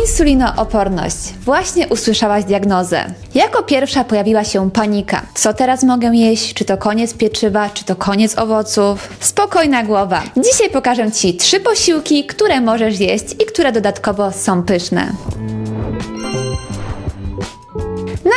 Insulinooporność. Właśnie usłyszałaś diagnozę. Jako pierwsza pojawiła się panika. Co teraz mogę jeść? Czy to koniec pieczywa? Czy to koniec owoców? Spokojna głowa. Dzisiaj pokażę Ci trzy posiłki, które możesz jeść i które dodatkowo są pyszne.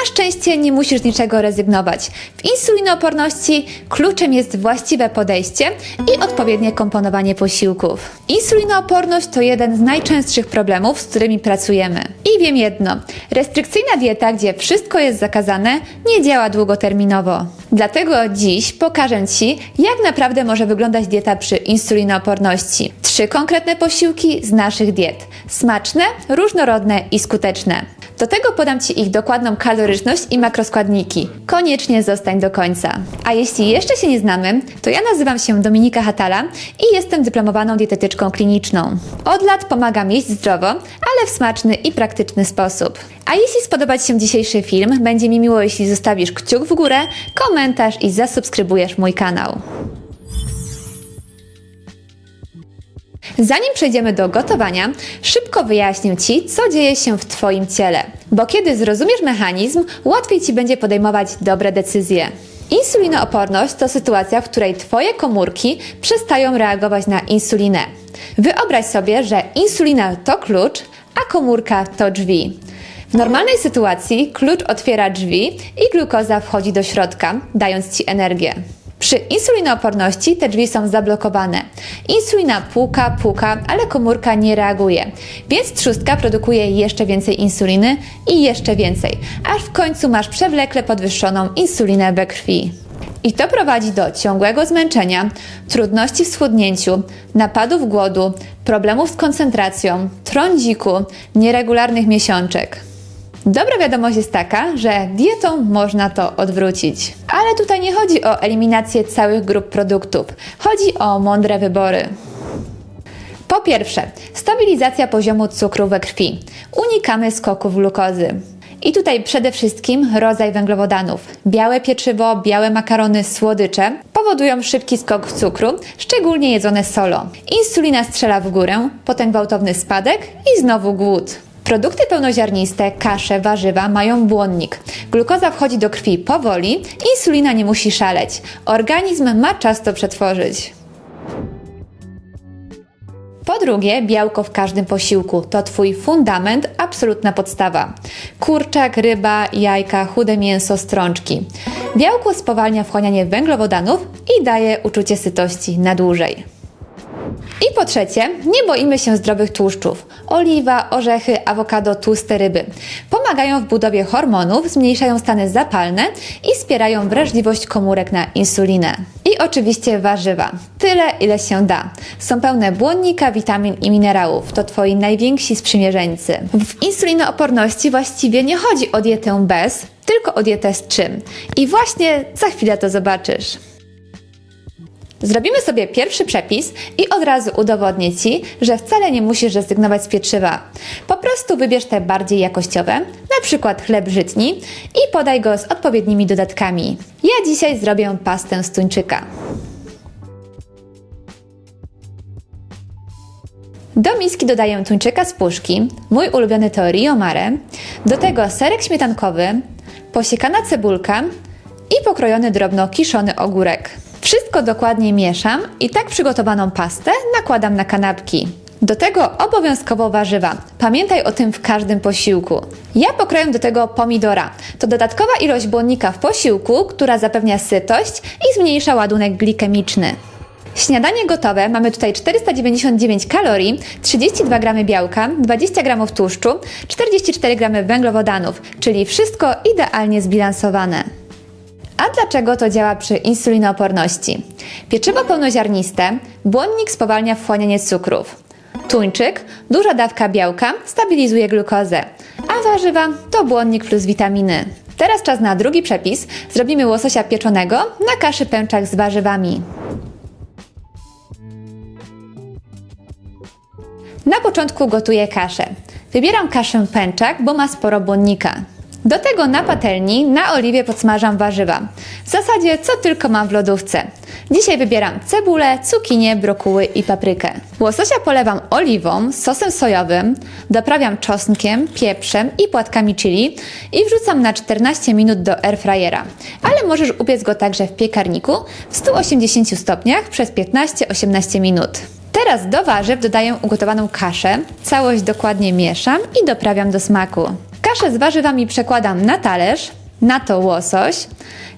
Na szczęście nie musisz z niczego rezygnować. W insulinooporności kluczem jest właściwe podejście i odpowiednie komponowanie posiłków. Insulinooporność to jeden z najczęstszych problemów, z którymi pracujemy. I wiem jedno: restrykcyjna dieta, gdzie wszystko jest zakazane, nie działa długoterminowo. Dlatego dziś pokażę Ci, jak naprawdę może wyglądać dieta przy insulinooporności. Trzy konkretne posiłki z naszych diet: smaczne, różnorodne i skuteczne. Do tego podam Ci ich dokładną kaloryczność i makroskładniki. Koniecznie zostań do końca. A jeśli jeszcze się nie znamy, to ja nazywam się Dominika Hatala i jestem dyplomowaną dietetyczką kliniczną. Od lat pomagam jeść zdrowo, ale w smaczny i praktyczny sposób. A jeśli spodoba Ci się dzisiejszy film, będzie mi miło, jeśli zostawisz kciuk w górę, komentarz i zasubskrybujesz mój kanał. Zanim przejdziemy do gotowania, szybko wyjaśnię Ci, co dzieje się w Twoim ciele, bo kiedy zrozumiesz mechanizm, łatwiej Ci będzie podejmować dobre decyzje. Insulinooporność to sytuacja, w której Twoje komórki przestają reagować na insulinę. Wyobraź sobie, że insulina to klucz, a komórka to drzwi. W normalnej sytuacji klucz otwiera drzwi i glukoza wchodzi do środka, dając Ci energię. Przy insulinooporności te drzwi są zablokowane. Insulina puka, puka, ale komórka nie reaguje, więc trzustka produkuje jeszcze więcej insuliny i jeszcze więcej, aż w końcu masz przewlekle podwyższoną insulinę we krwi. I to prowadzi do ciągłego zmęczenia, trudności w schudnięciu, napadów głodu, problemów z koncentracją, trądziku, nieregularnych miesiączek. Dobra wiadomość jest taka, że dietą można to odwrócić. Ale tutaj nie chodzi o eliminację całych grup produktów, chodzi o mądre wybory. Po pierwsze, stabilizacja poziomu cukru we krwi. Unikamy skoków glukozy. I tutaj przede wszystkim rodzaj węglowodanów. Białe pieczywo, białe makarony, słodycze powodują szybki skok cukru, szczególnie jedzone solo. Insulina strzela w górę, potem gwałtowny spadek i znowu głód. Produkty pełnoziarniste, kasze, warzywa mają błonnik. Glukoza wchodzi do krwi powoli, insulina nie musi szaleć. Organizm ma czas to przetworzyć. Po drugie, białko w każdym posiłku to Twój fundament, absolutna podstawa. Kurczak, ryba, jajka, chude mięso, strączki. Białko spowalnia wchłanianie węglowodanów i daje uczucie sytości na dłużej. I po trzecie, nie boimy się zdrowych tłuszczów. Oliwa, orzechy, awokado, tłuste ryby. Pomagają w budowie hormonów, zmniejszają stany zapalne i wspierają wrażliwość komórek na insulinę. I oczywiście warzywa. Tyle, ile się da. Są pełne błonnika, witamin i minerałów. To Twoi najwięksi sprzymierzeńcy. W insulinooporności właściwie nie chodzi o dietę bez, tylko o dietę z czym. I właśnie za chwilę to zobaczysz. Zrobimy sobie pierwszy przepis i od razu udowodnię Ci, że wcale nie musisz rezygnować z pieczywa. Po prostu wybierz te bardziej jakościowe, na przykład chleb żytni i podaj go z odpowiednimi dodatkami. Ja dzisiaj zrobię pastę z tuńczyka. Do miski dodaję tuńczyka z puszki, mój ulubiony to Rio Mare, do tego serek śmietankowy, posiekana cebulka i pokrojony drobno kiszony ogórek. Wszystko dokładnie mieszam i tak przygotowaną pastę nakładam na kanapki. Do tego obowiązkowo warzywa. Pamiętaj o tym w każdym posiłku. Ja pokroję do tego pomidora. To dodatkowa ilość błonnika w posiłku, która zapewnia sytość i zmniejsza ładunek glikemiczny. Śniadanie gotowe. Mamy tutaj 499 kalorii, 32 g białka, 20 g tłuszczu, 44 g węglowodanów, czyli wszystko idealnie zbilansowane. A dlaczego to działa przy insulinooporności? Pieczywo pełnoziarniste, błonnik spowalnia wchłanianie cukrów. Tuńczyk, duża dawka białka, stabilizuje glukozę, a warzywa to błonnik plus witaminy. Teraz czas na drugi przepis. Zrobimy łososia pieczonego na kaszy pęczak z warzywami. Na początku gotuję kaszę. Wybieram kaszę pęczak, bo ma sporo błonnika. Do tego na patelni na oliwie podsmażam warzywa. W zasadzie co tylko mam w lodówce. Dzisiaj wybieram cebulę, cukinię, brokuły i paprykę. Łososia polewam oliwą, sosem sojowym, doprawiam czosnkiem, pieprzem i płatkami chili i wrzucam na 14 minut do airfryera. Ale możesz upiec go także w piekarniku w 180 stopniach przez 15-18 minut. Teraz do warzyw dodaję ugotowaną kaszę, całość dokładnie mieszam i doprawiam do smaku. Kaszę z warzywami przekładam na talerz, na to łosoś,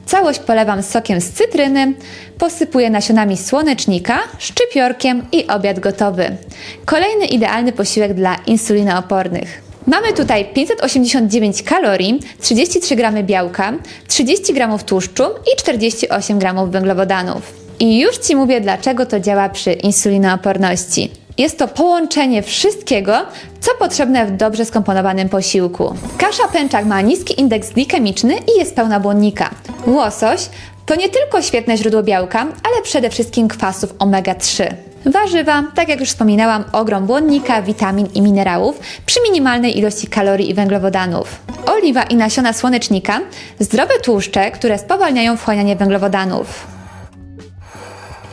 całość polewam sokiem z cytryny, posypuję nasionami słonecznika, szczypiorkiem i obiad gotowy. Kolejny idealny posiłek dla insulinoopornych. Mamy tutaj 589 kalorii, 33 gramy białka, 30 gramów tłuszczu i 48 gramów węglowodanów. I już Ci mówię, dlaczego to działa przy insulinooporności. Jest to połączenie wszystkiego, co potrzebne w dobrze skomponowanym posiłku. Kasza pęczak ma niski indeks glikemiczny i jest pełna błonnika. Łosoś to nie tylko świetne źródło białka, ale przede wszystkim kwasów omega-3. Warzywa, tak jak już wspominałam, ogrom błonnika, witamin i minerałów przy minimalnej ilości kalorii i węglowodanów. Oliwa i nasiona słonecznika, zdrowe tłuszcze, które spowalniają wchłanianie węglowodanów.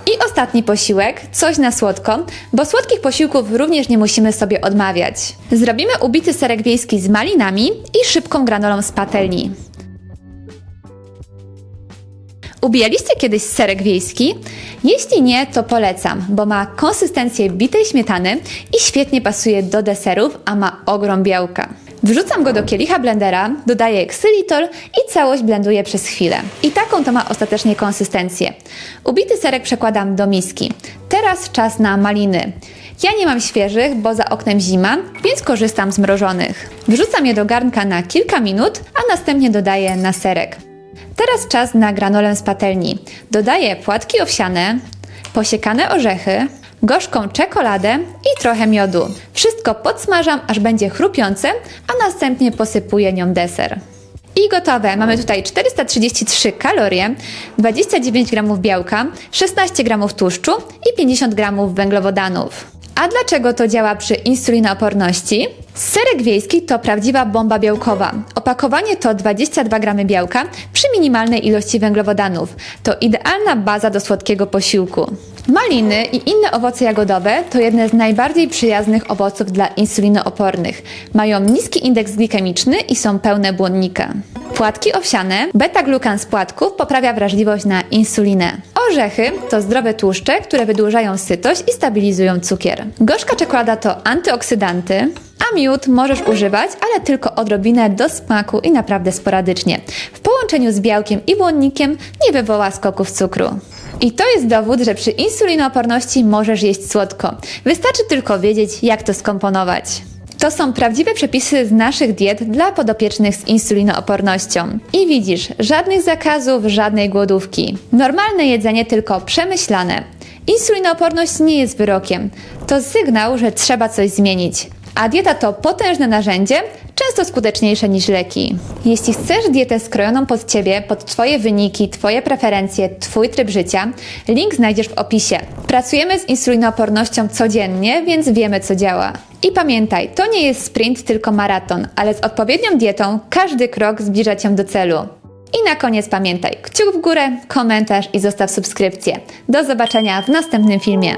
I ostatni posiłek, coś na słodko, bo słodkich posiłków również nie musimy sobie odmawiać. Zrobimy ubity serek wiejski z malinami i szybką granolą z patelni. Ubijaliście kiedyś serek wiejski? Jeśli nie, to polecam, bo ma konsystencję bitej śmietany i świetnie pasuje do deserów, a ma ogrom białka. Wrzucam go do kielicha blendera, dodaję ksylitol i całość blenduję przez chwilę. I taką to ma ostatecznie konsystencję. Ubity serek przekładam do miski. Teraz czas na maliny. Ja nie mam świeżych, bo za oknem zima, więc korzystam z mrożonych. Wrzucam je do garnka na kilka minut, a następnie dodaję na serek. Teraz czas na granolę z patelni. Dodaję płatki owsiane, posiekane orzechy, gorzką czekoladę i trochę miodu. Wszystko podsmażam, aż będzie chrupiące, a następnie posypuję nią deser. I gotowe. Mamy tutaj 433 kalorie, 29 gramów białka, 16 gramów tłuszczu i 50 gramów węglowodanów. A dlaczego to działa przy insulinooporności? Serek wiejski to prawdziwa bomba białkowa. Opakowanie to 22 gramy białka przy minimalnej ilości węglowodanów. To idealna baza do słodkiego posiłku. Maliny i inne owoce jagodowe to jedne z najbardziej przyjaznych owoców dla insulinoopornych. Mają niski indeks glikemiczny i są pełne błonnika. Płatki owsiane, beta-glukan z płatków poprawia wrażliwość na insulinę. Orzechy to zdrowe tłuszcze, które wydłużają sytość i stabilizują cukier. Gorzka czekolada to antyoksydanty, a miód możesz używać, ale tylko odrobinę do smaku i naprawdę sporadycznie. W połączeniu z białkiem i błonnikiem nie wywoła skoków cukru. I to jest dowód, że przy insulinooporności możesz jeść słodko. Wystarczy tylko wiedzieć, jak to skomponować. To są prawdziwe przepisy z naszych diet dla podopiecznych z insulinoopornością. I widzisz, żadnych zakazów, żadnej głodówki. Normalne jedzenie tylko przemyślane. Insulinooporność nie jest wyrokiem. To sygnał, że trzeba coś zmienić. A dieta to potężne narzędzie, często skuteczniejsze niż leki. Jeśli chcesz dietę skrojoną pod Ciebie, pod Twoje wyniki, Twoje preferencje, Twój tryb życia, link znajdziesz w opisie. Pracujemy z insulinoopornością codziennie, więc wiemy co działa. I pamiętaj, to nie jest sprint, tylko maraton, ale z odpowiednią dietą każdy krok zbliża Cię do celu. I na koniec pamiętaj, kciuk w górę, komentarz i zostaw subskrypcję. Do zobaczenia w następnym filmie.